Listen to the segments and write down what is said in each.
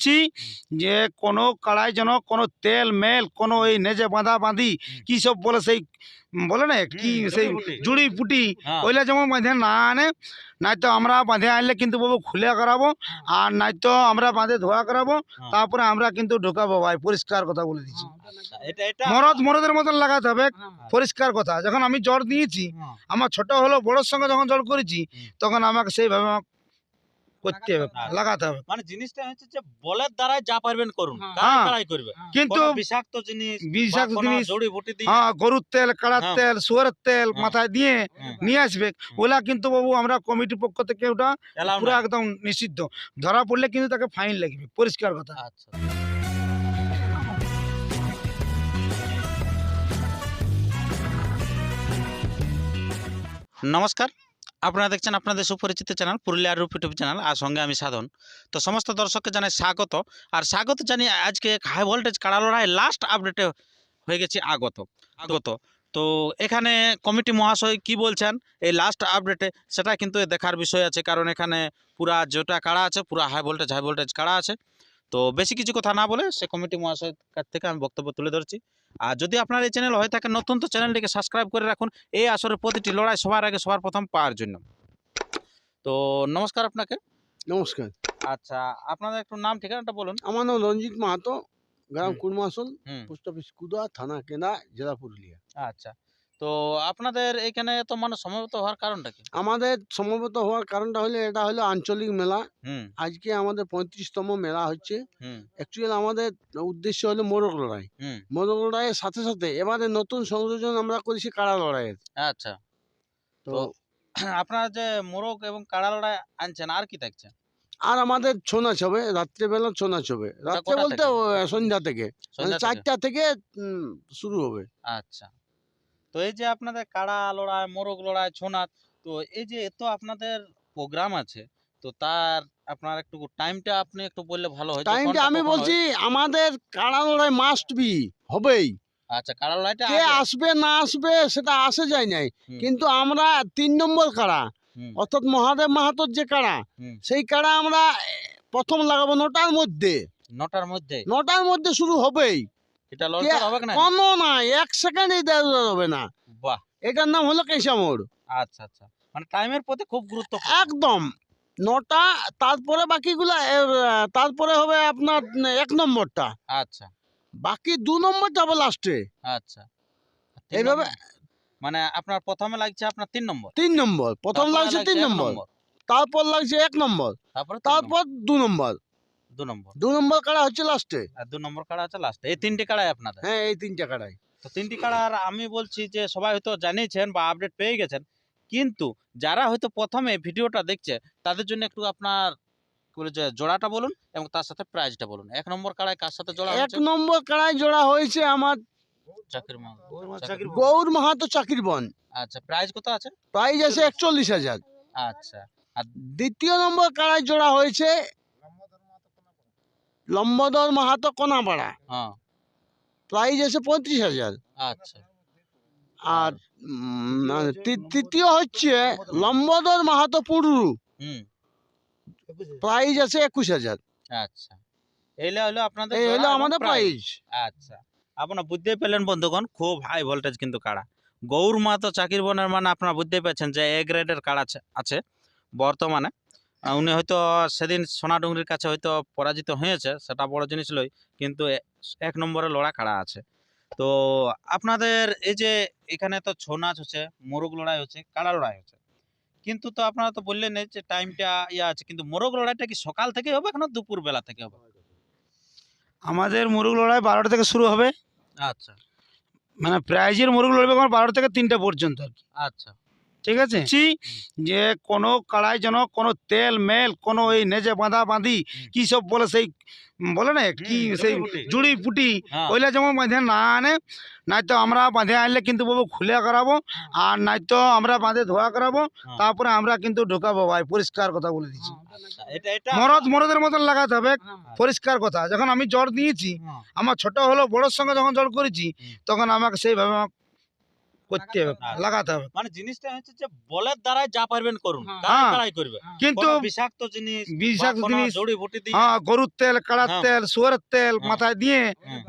বলছি যে কোনো কাড়াই যেন কোনো তেল মেল কোনো এই নেজে বাঁধা বাঁধি কি সব বলে সেই বলে না কি সেই। জুড়ি পুটি হ্যাঁ। ওইলা যেমন বাঁধে না আনে নাই তো আমরা বাঁধে আনলে কিন্তু বাবু খুলে করাবো আর নাই তো আমরা বাঁধে ধোয়া করাবো হ্যাঁ। তারপরে আমরা কিন্তু ঢোকাবো ভাই পরিষ্কার কথা বলে দিচ্ছি মরদ মরদের মতন লাগাতে হবে হ্যাঁ। পরিষ্কার কথা যখন আমি জ্বর দিয়েছি হ্যাঁ। আমার ছোট হলো বড়োর সঙ্গে যখন জ্বর করেছি তখন আমাকে সেইভাবে করতে হবে। লাগাতে হবে। মানে জিনিসটা হচ্ছে যে বলের দ্বারাই যা পারবেন করুন হ্যাঁ। কারাই কারাই করবে। কিন্তু বিষাক্ত জিনিস বিষাক্ত জিনিস জড়িবুটি দিয়ে হ্যাঁ গরুর তেল কাড়ার হ্যাঁ। তেল শুয়ারের তেল হ্যাঁ। মাথায় দিয়ে নিয়ে আসবে। ওলা কিন্তু বাবু আমরা কমিটির পক্ষ থেকে ওটা পুরো একদম নিষিদ্ধ। ধরা পড়লে কিন্তু তাকে ফাইন লাগবে। পরিষ্কার কথা। আচ্ছা। নমস্কার। আপনারা দেখছেন আপনাদের সুপরিচিত চ্যানেল পুরুলিয়ার রূপ ইউটিউব চ্যানেল, আর সঙ্গে আমি সাধন। তো সমস্ত দর্শককে জানাই স্বাগত। আর স্বাগত জানিয়ে আজকে হাই ভোল্টেজ কাড়া লড়াই লাস্ট আপডেটে হয়ে গেছে আগত। আগত। তো এখানে কমিটি মহাশয় কি বলছেন? এই লাস্ট আপডেটে সেটা কিন্তু দেখার বিষয় আছে, কারণ এখানে পুরা যেটা কাড়া আছে, পুরা হাই ভোল্টেজ হাই ভোল্টেজ কাড়া আছে। তো বেশি কিছু কথা না বলে সে কমিটি মহাশয়ের কাছ থেকে আমি বক্তব্য তুলে ধরছি। আর যদি আপনার এই চ্যানেল হয়ে থাকে নতুন তো চ্যানেলটিকে সাবস্ক্রাইব করে রাখুন। এই আসরের প্রতিটি লড়াই সবার আগে সবার প্রথম পাওয়ার জন্য। তো নমস্কার আপনাকে। নমস্কার। আচ্ছা আপনাদের একটু নাম ঠিকানাটা বলুন। আমার নাম রঞ্জিত মাহাতো গ্রাম। কুরমাসল পোস্ট অফিস কুদা থানা কেনা জেলা পুরুলিয়া। আচ্ছা। তো আপনাদের এখানে তো মানে সমবেত হওয়ার কারণটা কি? আমাদের সমবেত হওয়ার কারণটা হলো এটা হলো আঞ্চলিক মেলা। আজকে আমাদের পঁয়ত্রিশতম মেলা হচ্ছে। অ্যাকচুয়ালি আমাদের উদ্দেশ্য হলো মোরগ লড়াই। মোরগ লড়াইয়ের সাথে সাথে এবারে নতুন সংযোজন আমরা করেছি কাড়া লড়াইয়ের। আচ্ছা। তো আপনারা যে মোরগ এবং কাড়া লড়াই আনছেন আর কি থাকছে আর আমাদের ছৌ নাচ হবে রাত্রেবেলা ছৌ নাচ হবে রাত্রে বলতে সন্ধ্যা মানে সন্ধ্যা থেকে? চারটা থেকে শুরু হবে। আচ্ছা। তো এই যে আপনাদের কাড়া লড়াই মোরগ লড়াই ছোনাচ তো এই যে এত আপনাদের প্রোগ্রাম আছে তো তার আপনার একটু টাইমটা আপনি একটু বললে ভালো হয় টাইমটা আমি বলছি আমাদের কাড়া লড়াই মাস্ট বি হবেই। আচ্ছা কাড়া লড়াইটা কে আসবে না আসবে সেটা আসে যায় নাই। কিন্তু আমরা তিন নম্বর কাড়া অর্থাৎ মহাদেব মাহাতোর যে কাড়া সেই কাড়া আমরা প্রথম লাগাবো নটার মধ্যে। নটার মধ্যে? নটার মধ্যে শুরু হবেই। এটা লড়তে হবে না? কোনো না এক সেকেন্ডই দেওয়া হবে না। বাহ। এটার নাম হলো কেশামোড় আচ্ছা আচ্ছা। মানে টাইমের প্রতি খুব গুরুত্ব একদম। নটা তারপরে বাকিগুলা তারপরে হবে আপনার এক নম্বরটা। আচ্ছা। বাকি দু নম্বর যাবে লাস্টে আচ্ছা। এইভাবে মানে আপনার প্রথমে লাগছে আপনার তিন নম্বর। তিন নম্বর। প্রথম লাগছে তিন নম্বর। তারপর লাগছে এক নম্বর। তারপরে তারপর দু নম্বর। দু নম্বর। দু নম্বর কাড়া হচ্ছে লাস্টে আর দু নম্বর কাড়া আছে লাস্টে এই তিনটি কাড়াই আপনাদের? হ্যাঁ এই তিনটা কাড়াই। তো তিনটি কাড়ার আমি বলছি যে সবাই হয়তো জানিয়েছেন বা আপডেট পেয়ে গেছেন কিন্তু যারা হয়তো প্রথমে ভিডিওটা দেখছে তাদের জন্য একটু আপনার যে জোড়াটা বলুন এবং তার সাথে প্রাইজটা বলুন। এক নম্বর কাড়ায় কার সাথে জোড়া এক নম্বর কাড়াই জোড়া হয়েছে আমার গৌর মাহাতো চাকির বন। আচ্ছা প্রাইজ কত আছে? প্রাইস আছে একচল্লিশ হাজার। আচ্ছা। আর দ্বিতীয় নম্বর কাড়াই জোড়া হয়েছে লম্বদর মাহাতো কোনাপাড়া। হ্যাঁ। প্রাইস আছে পঁয়ত্রিশ হাজার। আচ্ছা। আর তৃতীয় হচ্ছে লম্বদর মাহাতো পুরু হুম। প্রাইস আছে একুশ হাজার। আচ্ছা। এইটা হলো আপনাদের এই হলো আমাদের। প্রাইস। আচ্ছা। আপনার বুঝতেই পেলেন বন্ধুগণ খুব হাই ভোল্টেজ কিন্তু কাড়া। গৌর মাতো চাকির বনের মানে আপনারা বুঝতে পারছেন যে এ গ্রেডের কাড়া আছে- আছে বর্তমানে। উনি হয়তো সেদিন সোনাডুঙ্গরির কাছে হয়তো পরাজিত হয়েছে সেটা বড় জিনিস লই কিন্তু এক নম্বরে লড়া কাড়া আছে। তো আপনাদের এই যে এখানে তো ছৌ নাচ হচ্ছে মোরগ লড়াই হচ্ছে কাড়া লড়াই হচ্ছে। কিন্তু তো আপনারা তো বললেন এই যে টাইমটা ইয়া আছে কিন্তু মোরগ লড়াইটা কি সকাল থেকে হবে না দুপুর বেলা থেকে হবে? আমাদের মোরগ লড়াই বারোটা থেকে শুরু হবে। আচ্ছা। মানে প্রাইজের মোরগ লড়বে আমার বারোটা থেকে তিনটা পর্যন্ত আর কি। আচ্ছা। ঠিক আছে? যে কোনো কাড়াই যেন কোনো তেল মেল কোনো এই নেজে বাঁধা বাঁধি কি সব বলে সেই বলে না কি সেই। জুড়ি পুটি। হ্যাঁ। ওইলা যেমন বাঁধে না আনে নাই তো আমরা বাঁধে আনলে কিন্তু বাবু খুলে করাবো আর নাই তো আমরা বাঁধে ধোয়া করাবো হ্যাঁ। তারপরে আমরা কিন্তু ঢোকাবো ভাই পরিষ্কার কথা বলে দিচ্ছি। মরদ মরদের মতন লাগাতে হবে হ্যাঁ, পরিষ্কার কথা। যখন আমি জ্বর দিয়েছি হ্যাঁ, আমার ছোট হলো বড়োর সঙ্গে যখন জল করেছি তখন আমাকে সেইভাবে আমাকে করতে হবে। লাগাতে হবে। মানে জিনিসটা হচ্ছে যে বলের দ্বারাই যা পারবেন করুন হ্যাঁ। কারাই হ্যাঁ। করবে? কিন্তু বিষাক্ত জিনিস বিষাক্ত জিনিস জড়ি বুটি দিয়ে। হ্যাঁ গরুর তেল কাড়ার হ্যাঁ। তেল শুয়ারের তেল হ্যাঁ। মাথায় দিয়ে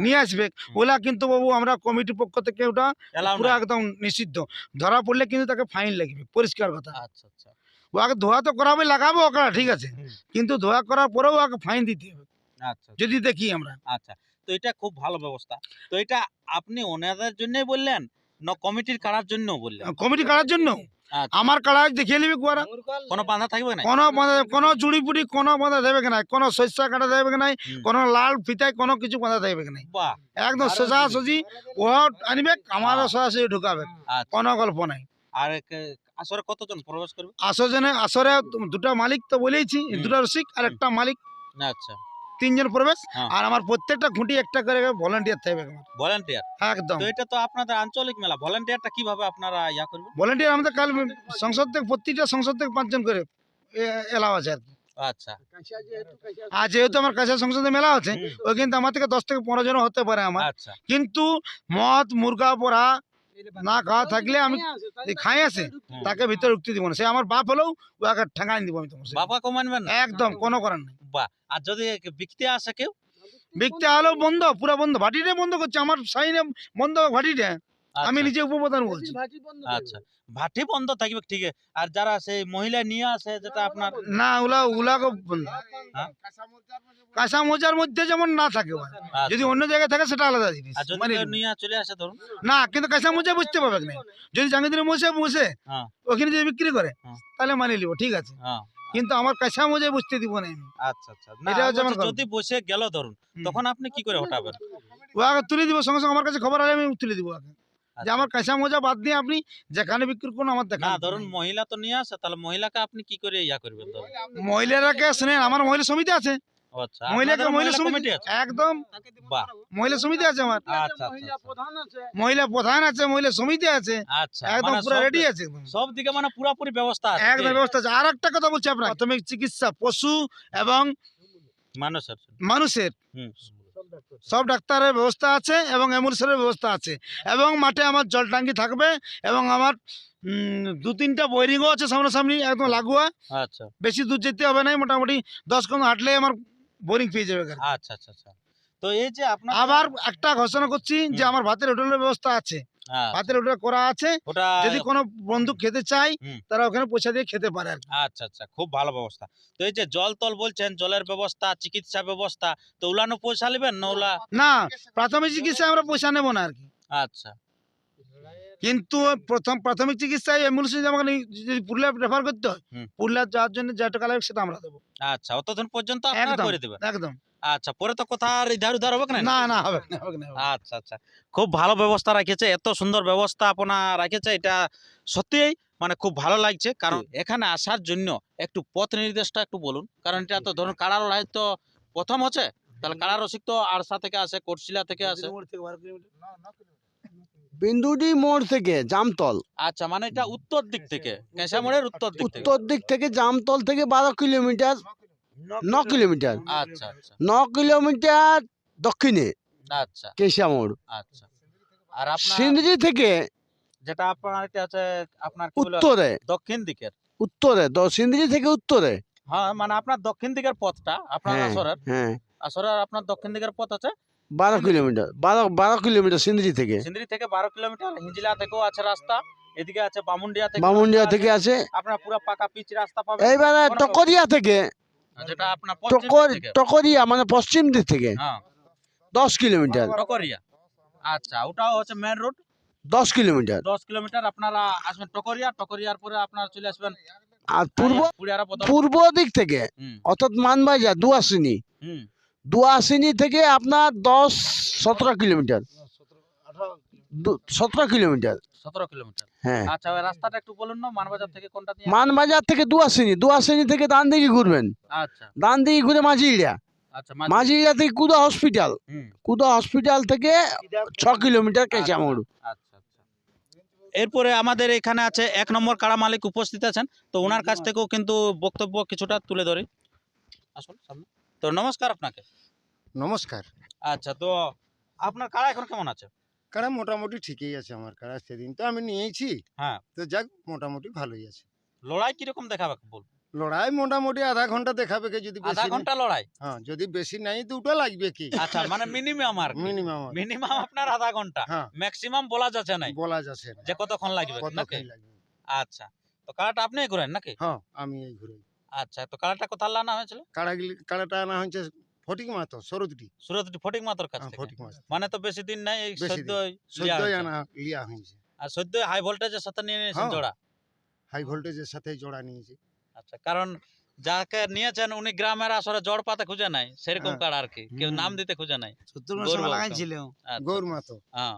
নিয়ে আসবে। ওলা কিন্তু বাবু আমরা কমিটির পক্ষ থেকে ওটা পুরো একদম নিষিদ্ধ। ধরা পড়লে কিন্তু তাকে ফাইন লাগবে পরিষ্কার কথা। আচ্ছা আচ্ছা। ও আগে ধোয়া তো করাবে লাগাবো ওকে ঠিক আছে। কিন্তু ধোয়া করার পরেও আগে ফাইন দিতে হবে। আচ্ছা। যদি দেখি আমরা। আচ্ছা। তো এটা খুব ভালো ব্যবস্থা। তো এটা আপনি ওনাদের জন্যই বললেন? না কমিটির কারার জন্য বললেন কমিটি কাড়ার জন্য আচ্ছা। আমার কাড়া দেখিয়ে নিবি কুয়ারা? কোনো বাধা থাকবে না কোনো বাঁধা- কোনো জুড়ি পুড়ি কোনো বাঁধা দেবে না কোনো শস্য কাটা দেবে না। কোনো লাল ফিতায় কোনো কিছু বাঁধা দেবে না একদম সোজা সুজি ও আনবে আমারও সরাসরি ঢুকাবে। আচ্ছা। কোনো গল্প নাই। আর আসরে কতজন প্রবেশ করবে? আসরে আসরে দুটা মালিক তো বলেইছি। দুটা রসিক আর একটা মালিক। আচ্ছা। তিনজন প্রবেশ হ্যাঁ। আর আমার প্রত্যেকটা খুঁটি একটা করে ভলেন্টিয়ার থাকবে আমার। একদম। তো এটা তো আপনাদের আঞ্চলিক মেলা ভলেন্টিয়ারটা কীভাবে আপনারা ইয়া করবেন? ভলেন্টিয়ার আমাদের কাল সংসদ থেকে প্রত্যেকটা সংসদ থেকে পাঁচজন করে এলাও আছে আর কি। আচ্ছা। আর যেহেতু আমার কাছে সংসদে মেলা আছে ওই কিন্তু আমার থেকে দশ থেকে পনেরো জন হতে পারে আমার। আচ্ছা। কিন্তু মদ মুরগা পোড়া না খাওয়া থাকলে আমি খাই আছে তাকে ভিতরে উঠতে দিব না। সে আমার বাপ হলেও ওকে ঠেঙাই দিব আমি তোমার বাবা একদম কোনো করার নেই। বাহ আর যদি বিকতে আসে কেউ? বিকতে হলেও বন্ধ পুরো বন্ধ ভাটিটা বন্ধ করছে আমার সাইনে বন্ধ ভাটিটা আমি আচ্ছা, নিজে উপপ্রধান বলছি। আচ্ছা। ভাটি বন্ধ থাকবে ঠিক আর যারা সেই মহিলা নিয়ে আসে যেটা আপনার না ওলা ওলাকে বন্ধ। হ্যাঁ? কাঁচা মোজার মধ্যে যেমন না থাকে আচ্ছা। যদি অন্য জায়গায় থাকে সেটা আলাদা জিনিস। আর যদি মানে নিয়ে চলে আসে ধরুন। না কিন্তু কাঁচা মোজা বুঝতে পারবে না। যদি জাঙ্গিদিনে বসে বসে হ্যাঁ। ওখানে যদি বিক্রি করে হ্যাঁ। তাহলে মানিয়ে নিব ঠিক আছে। হ্যাঁ। কিন্তু আমার কাঁচা মজে বুঝতে দিব না আমি। আচ্ছা আচ্ছা। এটা হচ্ছে আমার যদি বসে গেল ধরুন তখন আপনি কি করে হটাবেন? ও আগে তুলে দিব সঙ্গে সঙ্গে আমার কাছে খবর আলে আমি তুলে দিব আগে। যে আচ্ছা। আমার কাঁচা মোজা বাদ দিয়ে আপনি যেখানে বিক্রি করুন আমার দেখা ধরুন মহিলা তো নিয়ে আসে তাহলে মহিলাকে আপনি কি করে ইয়া করবেন মহিলারা মহিলারাকে শুনেন আমার মহিলা সমিতি আছে। আচ্ছা মহিলাকে মহিলা মহিলা সমিতি একদম। মহিলা সমিতি আছে আমার। আচ্ছা আচ্ছা, আচ্ছা। প্রধান আছে। মহিলা প্রধান আছে মহিলা সমিতি আছে। আচ্ছা একদম মানে পুরো রেডি আছে সব দিকে মানে পুরোপুরি ব্যবস্থা আছে। একদম ব্যবস্থা আছে। আর একটা কথা বলছি আপনার প্রাথমিক চিকিৎসা পশু এবং মানুষের মানুষের। সব ডাক্তারের ব্যবস্থা আছে এবং অ্যাম্বুলেন্সের ব্যবস্থা আছে। এবং মাঠে আমার জল ট্যাঙ্কি থাকবে এবং আমার দু তিনটা বোরিংও আছে সামনাসামনি একদম লাগোয়া। আচ্ছা। বেশি দূর যেতে হবে না মোটামুটি দশ কম হাঁটলে আমার বোরিং পেয়ে যাবে আচ্ছা আচ্ছা আচ্ছা। তো এই যে আপনার আবার একটা ঘোষণা করছি যে আমার ভাতের হোটেলের ব্যবস্থা আছে। হ্যাঁ, ভাতের হোটেল করা আছে। যদি কোনো বন্ধু খেতে চায় তারা ওখানে পয়সা দিয়ে খেতে পারে আর আচ্ছা আচ্ছা খুব ভালো ব্যবস্থা। তো এই যে জল তল বলছেন জলের ব্যবস্থা চিকিৎসা ব্যবস্থা তো উলানো পয়সা নেবেন না ওলা? না প্রাথমিক চিকিৎসায় আমরা পয়সা নেব না আর কি। আচ্ছা। কিন্তু প্রথম প্রাথমিক চিকিৎসায় অ্যাম্বুলেন্স যদি আমাকে যদি পুরুলিয়া রেফার করতে হয়। পুরুলিয়া যাওয়ার জন্য যে টাকা লাগবে সেটা আমরা দেবো। আচ্ছা অতদিন পর্যন্ত আপনারা করে দেবেন? একদম। আচ্ছা পরে তো কথা আর ইধার উধার হবে না? না না হবে। আচ্ছা আচ্ছা। খুব ভালো ব্যবস্থা রাখেছে এত সুন্দর ব্যবস্থা আপনার রাখেছে এটা সত্যিই মানে খুব ভালো লাগছে। কারণ এখানে আসার জন্য একটু পথ নির্দেশটা একটু বলুন। কারণ এটা তো ধরুন কাড়া লড়াই তো প্রথম হচ্ছে তাহলে কাড়া রসিক তো আরসা থেকে আসে কোটশিলা থেকে আসে বিন্দুডি মোড় থেকে জামতল। আচ্ছা মানে এটা উত্তর দিক থেকে। কেঁসামোড়ের উত্তর দিক থেকে। উত্তর দিক থেকে জামতল থেকে বারো কিলোমিটার ন কিলোমিটার। আচ্ছা আচ্ছা। ন কিলোমিটার দক্ষিণে আচ্ছা। কেশা মোড়। আচ্ছা। আর আপনার সিন্দ্রি থেকে যেটা আপনার এটা আছে আপনার উত্তরে। দক্ষিণ দিকের। উত্তরে সিন্দ্রি থেকে উত্তরে। হ্যাঁ মানে আপনার দক্ষিণ দিকের পথটা আপনার হ্যাঁ আসরের। হ্যাঁ। আসরের আপনার দক্ষিণ দিকের পথ আছে। বারো কিলোমিটার বারো বারো কিলোমিটার সিন্দ্রি থেকে। সিন্দ্রি থেকে বারো কিলোমিটার হিঞ্জিলা থেকেও আছে রাস্তা এদিকে আছে বামুন্ডিয়া থেকে বামুন্ডিয়া থেকে আছে। আপনার পুরো পাকা পিচ রাস্তা পাবেন। এইবারে টকরিয়া থেকে। যেটা আপনার পশ্চিম থেকে। টকরিয়া মানে পশ্চিম দিক থেকে। হ্যাঁ। দশ কিলোমিটার। টকরিয়া। আচ্ছা ওটাও হচ্ছে মেন রোড দশ কিলোমিটার। দশ কিলোমিটার আপনারা আসবেন টকরিয়া। টকরিয়ার পরে আপনারা চলে আসবেন আর পূর্ব পূর্ব দিক থেকে। অর্থাৎ মানবাজার দুয়াশিনী হুম। দুয়াশিনী থেকে আপনার দশ সতেরো কিলোমিটার। সতেরো কিলোমিটার। সতেরো কিলোমিটার। হ্যাঁ। আচ্ছা ওই রাস্তাটা একটু বলুন না মানবাজার থেকে কোনটা দিয়ে মানবাজার থেকে দুয়াশিনী দুয়াশিনী থেকে ডান দিকে ঘুরবেন। আচ্ছা। ডান দিকে ঘুরে মাঝিড়িয়া আচ্ছা মাঝিড়িয়া থেকে কুদা হসপিটাল। কুদা হসপিটাল থেকে ছ কিলোমিটার কেঁচামোড় আচ্ছা আচ্ছা এরপরে আমাদের এখানে আছে এক নম্বর কাড়া মালিক উপস্থিত আছেন। তো ওনার কাছ থেকেও কিন্তু বক্তব্য কিছুটা তুলে ধরি। আসুন সামনে। তো নমস্কার আপনাকে। নমস্কার। আচ্ছা তো আপনার কাড়া এখন কেমন আছে? কাড়া মোটামুটি ঠিকই আছে আমার কাড়া সেদিন তো আমি নিয়েছি। হ্যাঁ। তো যাক মোটামুটি ভালোই আছে। লড়াই কীরকম দেখাবে বল লড়াই মোটামুটি আধা ঘণ্টা দেখাবে কি যদি আধা ঘণ্টা লড়াই? হ্যাঁ যদি বেশি নাই দুটো লাগবে কি? আচ্ছা মানে মিনিমাম আর মিনিমাম মিনিমাম আপনার আধা ঘণ্টা। হ্যাঁ। ম্যাক্সিমাম বলা যাচ্ছে না বলা যাচ্ছে না। যে কতক্ষণ লাগবে কতক্ষণ লাগবে। আচ্ছা তো কাড়াটা আপনিই করেন নাকি? হ্যাঁ আমি এই ঘুরে আচ্ছা তো কাড়াটা কোথায় লানা হয়েছিল? কাড়াগুলি কাড়াটা আনা হয়েছে ফটিক মাতো সরুদটি সুরত ফটিক মাতর কাছ হ্যাঁ ফটিক মাছ মানে তো বেশি দিন নাই এই সদ্যই হয়েছে। আনা লিয়া হয়েছে। আর সদ্য হাই ভোল্টেজের সাথে নিয়ে নিয়েছেন হ্যাঁ। জোড়া? হাই ভোল্টেজের সাথে জোড়া নিয়েছি। আচ্ছা কারণ যাকে নিয়েছেন উনি গ্রামের আসরে জড় পাতে খুঁজে নাই সেরকম হ্যাঁ। কাড়া আর কি। কেউ নাম দিতে খুঁজে নাই। গৌর। আচ্ছা, গৌর মাতো। হ্যাঁ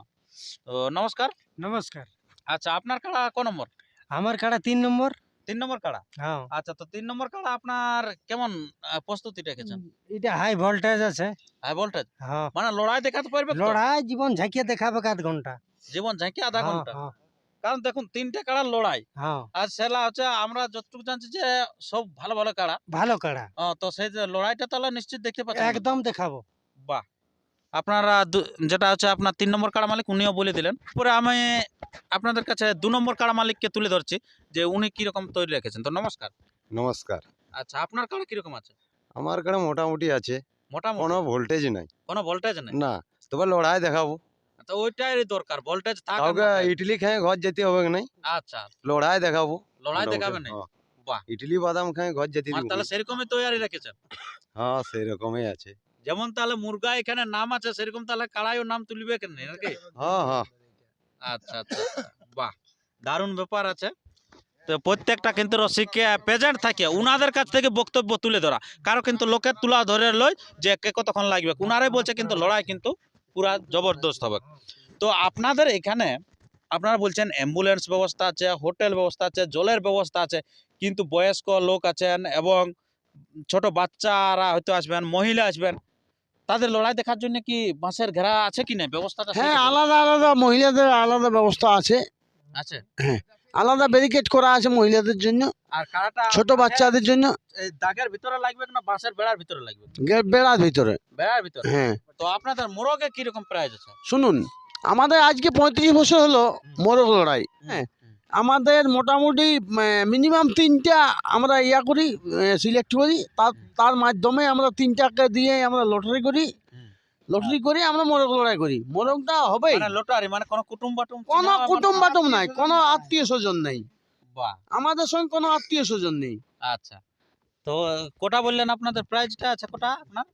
তো নমস্কার। নমস্কার। আচ্ছা আপনার কাড়া ক নম্বর? আমার কাড়া তিন নম্বর। তিন নম্বর কাড়া? হ্যাঁ। আচ্ছা তো তিন নম্বর কাড়া আপনার কেমন প্রস্তুতি রেখেছেন? এটা হাই ভোল্টেজ আছে। হাই ভোল্টেজ হ্যাঁ। মানে লড়াই দেখাতে পারবে লড়াই জীবন ঝাঁকিয়ে দেখাবে আধ ঘণ্টা। জীবন ঝাঁকি আধা হ্যাঁ, ঘণ্টা? কারণ দেখুন তিনটে কাড়ার লড়াই। আর সেটা হচ্ছে আমরা যতটুকু জানছি যে সব ভালো ভালো কাড়া। ভালো কাড়া। তো সেই যে লড়াইটা তাহলে নিশ্চিত দেখতে পাচ্ছেন। একদম দেখাবো। বাহ! আপনারা যেটা হচ্ছে আপনার তিন নম্বর কাড়া মালিক উনিও বলে দিলেন। পরে আমি আপনাদের কাছে দু নম্বর কাড়া মালিককে তুলে ধরছি যে উনি কীরকম তৈরি রেখেছেন। তো নমস্কার। নমস্কার। আচ্ছা আপনার কাড়া কীরকম আছে? আমার কাছে মোটামুটি আছে। মোটামুটি? কোনো ভোল্টেজ নাই। কোনো ভোল্টেজ নাই? না তবে লড়াই দেখাবো। তো ওইটাই দরকার ভোল্টেজ থাক কাউকে ইডলি খেয়ে ঘর যেতে হবে নাই? আচ্ছা। লড়াই দেখাবো। লড়াই দেখাবে না হ্যাঁ। বাহ। ইডলি বাদাম খেয়ে ঘর যেতে মানে তাহলে সেরকমই তৈরি রেখেছেন? হ্যাঁ সেরকমই আছে। যেমন তাহলে মুরগা এখানে নাম আছে সেরকম তাহলে কাড়াইও নাম তুলবে কেন নাকি? হ্যাঁ হ্যাঁ। আচ্ছা আচ্ছা আচ্ছা। বাহ দারুণ ব্যাপার আছে। তো প্রত্যেকটা কিন্তু রসিককে প্রেজেন্ট থাকে উনাদের কাছ থেকে বক্তব্য তুলে ধরা। কারও কিন্তু লোকের তুলা ধরে লয় যে কে কতক্ষণ লাগবে। উনারাই বলছে কিন্তু লড়াই কিন্তু পুরা জবরদস্ত হবে। তো আপনাদের এখানে আপনারা বলছেন অ্যাম্বুলেন্স ব্যবস্থা আছে হোটেল ব্যবস্থা আছে জলের ব্যবস্থা আছে কিন্তু বয়স্ক লোক আছেন এবং ছোট বাচ্চারা হয়তো আসবেন মহিলা আসবেন তাদের লড়াই দেখার জন্য কি বাঁশের ঘেরা আছে কি না? ব্যবস্থাটা হ্যাঁ আলাদা আলাদা মহিলাদের আলাদা ব্যবস্থা আছে। আছে? হ্যাঁ আলাদা ব্যারিকেড করা আছে মহিলাদের জন্য আর কারাটা ছোট বাচ্চাদের জন্য। এই দাগের ভিতরে লাগবে না বাঁশের বেড়ার ভিতরে লাগবে? বেড়ার ভিতরে। বেড়ার ভিতরে? হ্যাঁ। তো আপনাদের মোরগে কি রকম প্রাইস আছে? শুনুন আমাদের আজকে পঁয়ত্রিশ বছর হলো মোরগ লড়াই। হ্যাঁ আমাদের মোটামুটি মিনিমাম তিনটা আমরা ইয়া করি সিলেক্ট করি। তার তার মাধ্যমে আমরা তিনটাকে দিয়ে আমরা লটারি করি। লটারি করে আমরা মোরগ লড়াই করি। মোরগটা হবেই। মানে লটারি মানে কোনো কুটুম বাটুম কোনো কুটুম মানে- বাটুম নাই কোনো আত্মীয় স্বজন নেই। বাহ। আমাদের সঙ্গে কোনো আত্মীয় স্বজন নেই। আচ্ছা। তো কোটা বললেন আপনাদের প্রাইজটা আছে কোটা আপনার?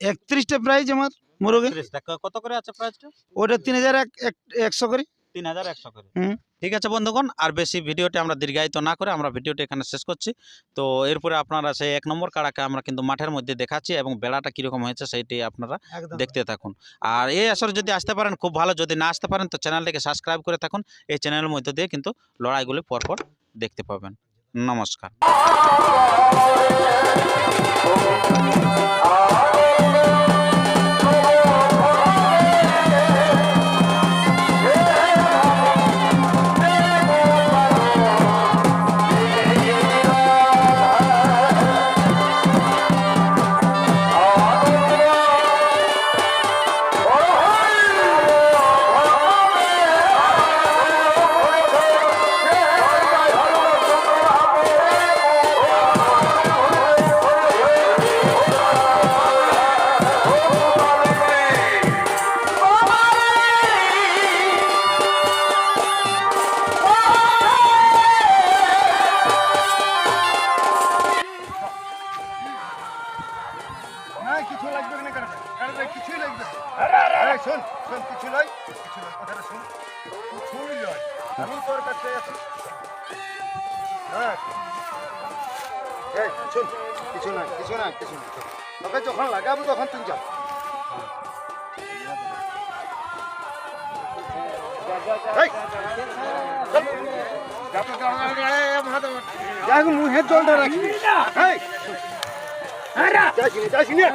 একত্রিশটা প্রাইজ আমার মোরগে কত করে আছে প্রাইজটা ওটা তিন হাজার এক এক- একশো করে। তিন হাজার একশো করে। হুম। ঠিক আছে বন্ধুগণ আর বেশি ভিডিওটি আমরা দীর্ঘায়িত না করে আমরা ভিডিওটি এখানে শেষ করছি। তো এরপরে আপনারা সেই এক নম্বর কাড়াকে আমরা কিন্তু মাঠের মধ্যে দেখাচ্ছি এবং বেলাটা কীরকম হয়েছে সেইটি আপনারা দেখতে থাকুন। আর এই আসরে যদি আসতে পারেন খুব ভালো। যদি না আসতে পারেন তো চ্যানেলটিকে সাবস্ক্রাইব করে থাকুন। এই চ্যানেলের মধ্যে দিয়ে কিন্তু লড়াইগুলি পরপর দেখতে পাবেন। নমস্কার। আমি তোর কাছে হ্যাঁ কিছু নয় কিছু নয় কিছু নয় তোকে যখন তখন তুই যা মুখের জলটা রাখবি এই, যাস নে, যাস নে।